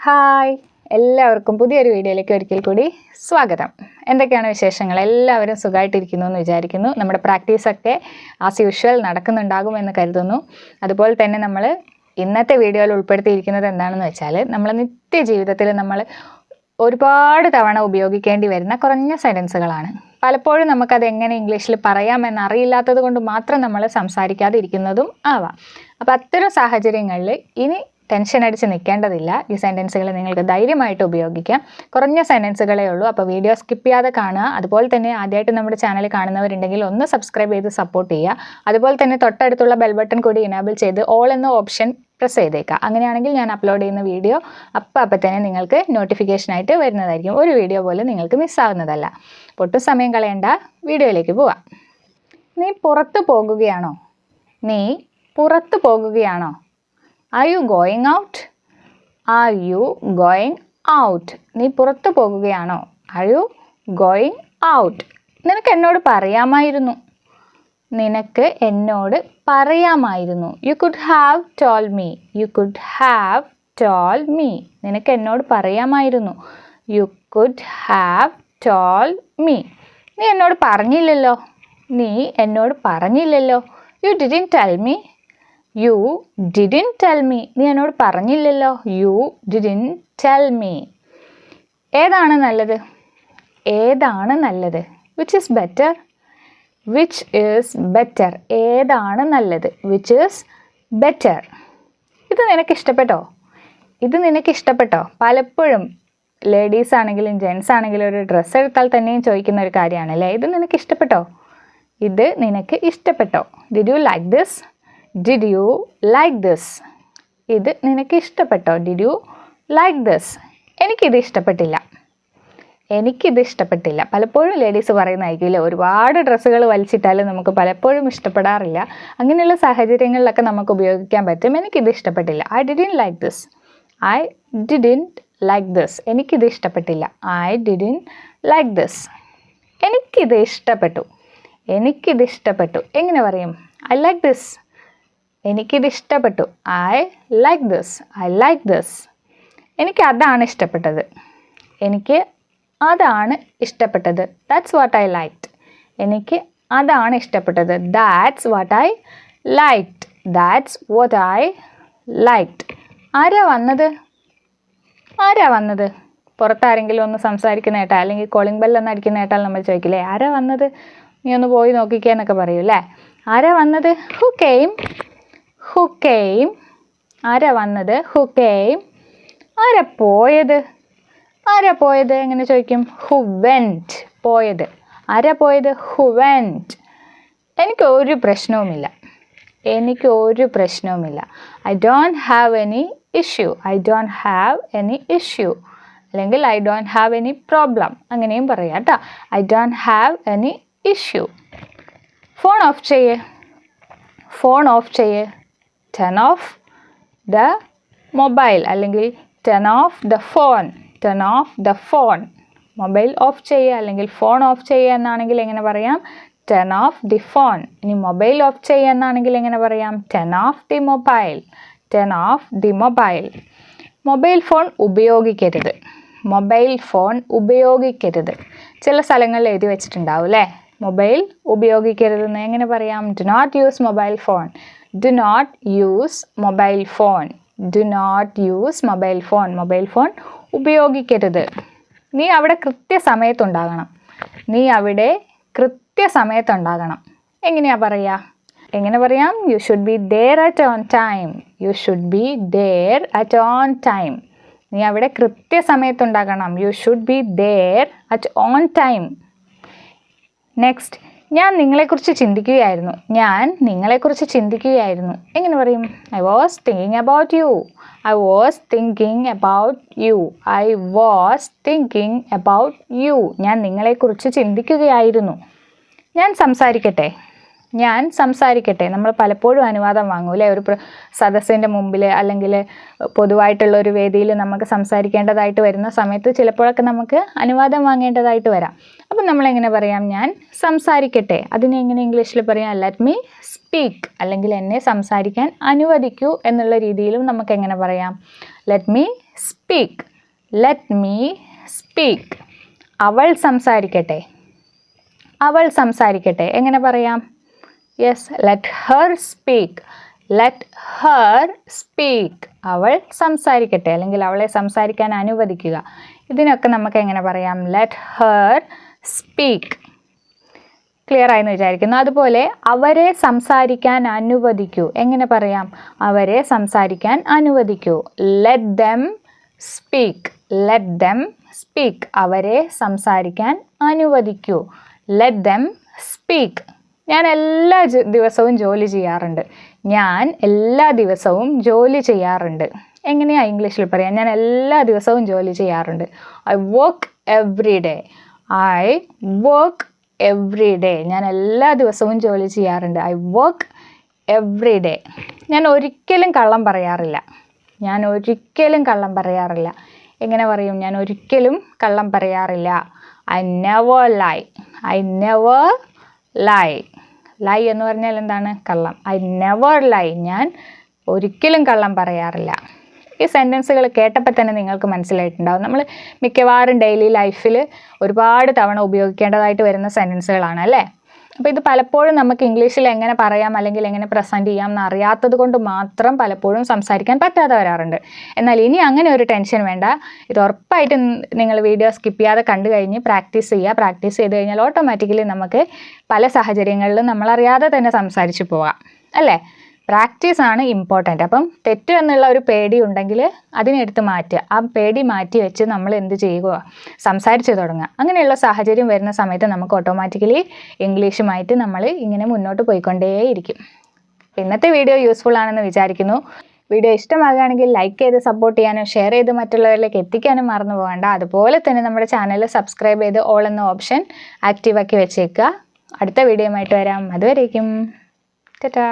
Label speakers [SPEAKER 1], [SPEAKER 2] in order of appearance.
[SPEAKER 1] Hi. എല്ലാവർക്കും പുതിയൊരു വീഡിയോയിലേക്ക് ഒരിക്കൽ കൂടി സ്വാഗതം. എന്തൊക്കെയാണ് വിശേഷങ്ങൾ? എല്ലാവരും സുഖമായിട്ടിരിക്കുന്നു എന്ന് വിചാരിക്കുന്നു. നമ്മുടെ പ്രാക്ടീസൊക്കെ ആസ് യൂഷ്വൽ നടക്കുന്നുണ്ടാകുമെന്ന് കരുതുന്നു. അതുപോലെ തന്നെ നമ്മൾ ഇന്നത്തെ വീഡിയോയിൽ ഉൾപ്പെടുത്തിയിരിക്കുന്നത് എന്താണെന്ന് വെച്ചാൽ നമ്മൾ നിത്യജീവിതത്തിൽ നമ്മൾ ഒരുപാട് തവണ ഉപയോഗിക്കേണ്ടി വരുന്ന കുറഞ്ഞ സെന്റൻസുകളാണ്. പലപ്പോഴും നമുക്കത് എങ്ങനെ ഇംഗ്ലീഷിൽ പറയാമെന്ന് അറിയില്ലാത്തത് കൊണ്ട് മാത്രം നമ്മൾ സംസാരിക്കാതിരിക്കുന്നതും ആവാം. അപ്പോൾ അത്തരം സാഹചര്യങ്ങളിൽ ഇനി ടെൻഷൻ അടിച്ച് നിൽക്കേണ്ടതില്ല. ഈ സെന്റൻസുകൾ നിങ്ങൾക്ക് ധൈര്യമായിട്ട് ഉപയോഗിക്കാം. കുറഞ്ഞ സെന്റൻസുകളേ ഉള്ളൂ. അപ്പോൾ വീഡിയോ സ്കിപ്പ് ചെയ്യാതെ കാണുക. അതുപോലെ തന്നെ ആദ്യമായിട്ട് നമ്മുടെ ചാനൽ കാണുന്നവരുണ്ടെങ്കിൽ ഒന്ന് സബ്സ്ക്രൈബ് ചെയ്ത് സപ്പോർട്ട് ചെയ്യുക. അതുപോലെ തന്നെ തൊട്ടടുത്തുള്ള ബെൽ ബട്ടൺ കൂടി ഇനാബിൾ ചെയ്ത് ഓൾ എന്ന ഓപ്ഷൻ പ്രസ് ചെയ്തേക്കാം അങ്ങനെയാണെങ്കിൽ ഞാൻ അപ്ലോഡ് ചെയ്യുന്ന വീഡിയോ അപ്പം അപ്പം തന്നെ നിങ്ങൾക്ക് നോട്ടിഫിക്കേഷനായിട്ട് വരുന്നതായിരിക്കും. ഒരു വീഡിയോ പോലും നിങ്ങൾക്ക് മിസ്സാവുന്നതല്ല ഒട്ടും സമയം കളയേണ്ട. വീഡിയോയിലേക്ക് പോവാം. നീ പുറത്ത് പോകുകയാണോ? നീ പുറത്ത് പോകുകയാണോ? Are you going out are you going out നീ പുറത്ത് പോകുകയാണോ? ആർ യു ഗോയിങ് ഔട്ട് നിനക്ക് എന്നോട് പറയാമായിരുന്നു. നിനക്ക് എന്നോട് പറയാമായിരുന്നു. You could have told me you could have told me നിനക്ക് എന്നോട് പറയാമായിരുന്നു. You could have told me നീ എന്നോട് പറഞ്ഞില്ലല്ലോ. നീ എന്നോട് പറഞ്ഞില്ലല്ലോ. You didn't tell me you didn't tell me നീ എന്നോട് പറഞ്ഞില്ലല്ലോ. യു ഡിഡിൻ ടെൽ മീ ഏതാണ് നല്ലത്? ഏതാണ് നല്ലത്? Which is better which is better ഏതാണ് നല്ലത്? വിച്ച് ഈസ് ബെറ്റർ ഇത് നിനക്ക് ഇഷ്ടപ്പെട്ടോ? ഇത് നിനക്ക് ഇഷ്ടപ്പെട്ടോ? പലപ്പോഴും ലേഡീസ് ആണെങ്കിലും ജെൻസ് ആണെങ്കിലും ഒരു ഡ്രസ്സ് എടുത്താൽ തന്നെയും ചോദിക്കുന്ന ഒരു കാര്യമാണ് അല്ലേ? ഇത് നിനക്ക് ഇഷ്ടപ്പെട്ടോ? ഇത് നിനക്ക് ഇഷ്ടപ്പെട്ടോ? Did you like this did you like this ഇത് നിനക്ക് ഇഷ്ടപ്പെട്ടോ ഡിഡ് യു ലൈക്ക് ദിസ് എനിക്കിത് ഇഷ്ടപ്പെട്ടില്ല. എനിക്കിത് ഇഷ്ടപ്പെട്ടില്ല. പലപ്പോഴും ലേഡീസ് പറയുന്നതായിരിക്കും ഇല്ല? ഒരുപാട് ഡ്രസ്സുകൾ വലിച്ചിട്ടാലും നമുക്ക് പലപ്പോഴും ഇഷ്ടപ്പെടാറില്ല. അങ്ങനെയുള്ള സാഹചര്യങ്ങളിലൊക്കെ നമുക്ക് ഉപയോഗിക്കാൻ പറ്റും. എനിക്കിത് ഇഷ്ടപ്പെട്ടില്ല. I didn't like this I didn't like this എനിക്കിത് ഇഷ്ടപ്പെട്ടില്ല. ഐ ഡിഡിൻ ലൈക്ക് ദിസ് എനിക്കിത് ഇഷ്ടപ്പെട്ടു. എനിക്കിത് ഇഷ്ടപ്പെട്ടു. എങ്ങനെ പറയും? ഐ ലൈക്ക് ദിസ് എനിക്കിത് ഇഷ്ടപ്പെട്ടു I like this I like this എനിക്ക് അതാണ് ഇഷ്ടപ്പെട്ടത്. എനിക്ക് അതാണ് ഇഷ്ടപ്പെട്ടത്. ദാറ്റ്സ് വാട്ട് ഐ ലൈക്ക് എനിക്ക് അതാണ് ഇഷ്ടപ്പെട്ടത്. That's what I like that's what I like ആരാ വന്നത്? ആരാ വന്നത്? പുറത്താരെങ്കിലും ഒന്ന് സംസാരിക്കുന്ന കേട്ടാൽ അല്ലെങ്കിൽ കോളിംഗ് ബെല്ലൊന്ന് അടിക്കുന്ന കേട്ടാൽ നമ്മൾ ചോദിക്കില്ലേ? ആരാ വന്നത്? നീ ഒന്ന് പോയി നോക്കിക്കേ എന്നൊക്കെ പറയും ആരാ വന്നത്? ഹു കെയിം ഹു കെയിം ആരാ വന്നത്? ഹു കെയിം ആരാ പോയത്? ആരാ പോയത്? എങ്ങനെ ചോദിക്കും? ഹു വെന്റ് പോയത്. ആരാ പോയത്? ഹു വെന്റ് എനിക്ക് ഒരു പ്രശ്നവുമില്ല. എനിക്ക് ഒരു പ്രശ്നവുമില്ല. I don't have any issue I don't have any issue അല്ലെങ്കിൽ I don't have any problem അങ്ങനെയും പറയാം കേട്ടോ. I don't have any issue phone off ചെയ്യേ. ഫോൺ ഓഫ് ചെയ്യേ. ടേൺ ഓഫ് the mobile അല്ലെങ്കിൽ turn off the phone turn off the phone. Mobile off ചെയ്യുക അല്ലെങ്കിൽ phone off ചെയ്യുക എന്നാണെങ്കിൽ എങ്ങനെ പറയാം? ടേൺ ഓഫ് ദി ഫോൺ ഇനി മൊബൈൽ ഓഫ് ചെയ്യുക എന്നാണെങ്കിൽ എങ്ങനെ പറയാം? Turn off the mobile turn off the mobile mobile phone ഉപയോഗിക്കരുത്. മൊബൈൽ ഫോൺ ഉപയോഗിക്കരുത്. ചില സ്ഥലങ്ങളിൽ എഴുതി വെച്ചിട്ടുണ്ടാവും അല്ലേ? മൊബൈൽ ഉപയോഗിക്കരുതെന്ന് എങ്ങനെ പറയാം? Do not use mobile phone do not use mobile phone do not use mobile phone mobile phone ഉപയോഗിക്കരുത്. നീ അവിടെ കൃത്യസമയത്തുണ്ടാകണം. നീ അവിടെ കൃത്യസമയത്തുണ്ടാകണം. എങ്ങനെയാ പറയുക എങ്ങനെ പറയാം? You should be there at on time you should be there at on time നീ അവിടെ കൃത്യസമയത്തുണ്ടാകണം. You should be there at on time next ഞാൻ നിങ്ങളെക്കുറിച്ച് ചിന്തിക്കുകയായിരുന്നു. ഞാൻ നിങ്ങളെക്കുറിച്ച് ചിന്തിക്കുകയായിരുന്നു. എങ്ങനെ പറയും? I was thinking about you I was thinking about you I was thinking about you ഞാൻ നിങ്ങളെക്കുറിച്ച് ചിന്തിക്കുകയായിരുന്നു. ഞാൻ സംസാരിക്കട്ടെ? ഞാൻ സംസാരിക്കട്ടെ. നമ്മൾ പലപ്പോഴും അനുവാദം വാങ്ങും അല്ലേ? ഒരു സദസ്സിന്റെ മുമ്പിൽ അല്ലെങ്കിൽ പൊതുവായിട്ടുള്ള ഒരു വേദിയിൽ നമുക്ക് സംസാരിക്കേണ്ടതായിട്ട് വരുന്ന സമയത്ത് ചിലപ്പോഴൊക്കെ നമുക്ക് അനുവാദം വാങ്ങേണ്ടതായിട്ട് വരാം. അപ്പം നമ്മളെങ്ങനെ പറയാം? ഞാൻ സംസാരിക്കട്ടെ. അതിനെ എങ്ങനെ ഇംഗ്ലീഷിൽ പറയാം? ലെറ്റ് മീ സ്പീക്ക് അല്ലെങ്കിൽ എന്നെ സംസാരിക്കാൻ അനുവദിക്കൂ എന്നുള്ള രീതിയിലും നമുക്ക് എങ്ങനെ പറയാം? Let me speak let me speak അവൾ സംസാരിക്കട്ടെ. അവൾ സംസാരിക്കട്ടെ. എങ്ങനെ പറയാം? Yes let her speak let her speak അവൾ സംസാരിക്കട്ടെ അല്ലെങ്കിൽ അവളെ സംസാരിക്കാൻ അനുവദിക്കുക. ഇതിനൊക്കെ നമുക്ക് എങ്ങനെ പറയാം? ലെറ്റ് ഹർ സ്പീക്ക് ക്ലിയർ ആയെന്ന് വിചാരിക്കുന്നു. അതുപോലെ അവരെ സംസാരിക്കാൻ അനുവദിക്കൂ. എങ്ങനെ പറയാം? അവരെ സംസാരിക്കാൻ അനുവദിക്കൂ. Let them speak let them speak അവരെ സംസാരിക്കാൻ അനുവദിക്കൂ. ലെറ്റ് ദം സ്പീക്ക് ഞാൻ എല്ലാ ദിവസവും ജോലി ചെയ്യാറുണ്ട്. ഞാൻ എല്ലാ ദിവസവും ജോലി ചെയ്യാറുണ്ട്. എങ്ങനെയാ ഇംഗ്ലീഷിൽ പറയാം? ഞാൻ എല്ലാ ദിവസവും ജോലി ചെയ്യാറുണ്ട്. I work every day I work every day ഞാൻ എല്ലാ ദിവസവും ജോലി ചെയ്യാറുണ്ട്. ഐ വർക്ക് എവ്രി ഡേ ഞാൻ ഒരിക്കലും കള്ളം പറയാറില്ല. ഞാൻ ഒരിക്കലും കള്ളം പറയാറില്ല. എങ്ങനെ പറയും? ഞാൻ ഒരിക്കലും കള്ളം പറയാറില്ല. I never lie I never lie lie എന്ന് പറഞ്ഞാൽ എന്താണ്? കള്ളം. ഐ നെവർ ലൈ ഞാൻ ഒരിക്കലും കള്ളം പറയാറില്ല. ഈ സെന്റൻസുകൾ കേട്ടപ്പോൾ തന്നെ നിങ്ങൾക്ക് മനസ്സിലായിട്ടുണ്ടാവും. നമ്മൾ മിക്കവാറും ഡെയിലി ലൈഫിൽ ഒരുപാട് തവണ ഉപയോഗിക്കേണ്ടതായിട്ട് വരുന്ന സെന്റൻസുകളാണ് അല്ലേ? അപ്പോൾ ഇത് പലപ്പോഴും നമുക്ക് ഇംഗ്ലീഷിൽ എങ്ങനെ പറയാം അല്ലെങ്കിൽ എങ്ങനെ പ്രസന്റ് ചെയ്യാം എന്ന് അറിയാത്തത് കൊണ്ട് മാത്രം പലപ്പോഴും സംസാരിക്കാൻ പറ്റാതെ വരാറുണ്ട്. എന്നാൽ ഇനി അങ്ങനെ ഒരു ടെൻഷൻ വേണ്ട. ഇത് ഉറപ്പായിട്ടും നിങ്ങൾ വീഡിയോ സ്കിപ്പ് ചെയ്യാതെ കണ്ടു കഴിഞ്ഞ് പ്രാക്ടീസ് ചെയ്യുക. പ്രാക്ടീസ് ചെയ്ത് കഴിഞ്ഞാൽ ഓട്ടോമാറ്റിക്കലി നമുക്ക് പല സാഹചര്യങ്ങളിലും നമ്മളറിയാതെ തന്നെ സംസാരിച്ചു പോകാം അല്ലേ? പ്രാക്ടീസ് ആണ് ഇമ്പോർട്ടന്റ് അപ്പം തെറ്റ് എന്നുള്ള ഒരു പേടി ഉണ്ടെങ്കിൽ അതിനെടുത്ത് മാറ്റുക. ആ പേടി മാറ്റി വെച്ച് നമ്മൾ എന്ത് ചെയ്യുക? സംസാരിച്ച് തുടങ്ങുക. അങ്ങനെയുള്ള സാഹചര്യം വരുന്ന സമയത്ത് നമുക്ക് ഓട്ടോമാറ്റിക്കലി ഇംഗ്ലീഷുമായിട്ട് നമ്മൾ ഇങ്ങനെ മുന്നോട്ട് പോയിക്കൊണ്ടേയിരിക്കും. ഇന്നത്തെ വീഡിയോ യൂസ്ഫുൾ ആണെന്ന് വിചാരിക്കുന്നു. വീഡിയോ ഇഷ്ടമാകുകയാണെങ്കിൽ ലൈക്ക് ചെയ്ത് സപ്പോർട്ട് ചെയ്യാനും ഷെയർ ചെയ്ത് മറ്റുള്ളവരിലേക്ക് എത്തിക്കാനും മറന്നു പോകണ്ട. അതുപോലെ തന്നെ നമ്മുടെ ചാനൽ സബ്സ്ക്രൈബ് ചെയ്ത് ഓൾ എന്ന ഓപ്ഷൻ ആക്റ്റീവാക്കി വെച്ചേക്കുക. അടുത്ത വീഡിയോ ആയിട്ട് വരാം. അതുവരേക്കും. ടാറ്റാ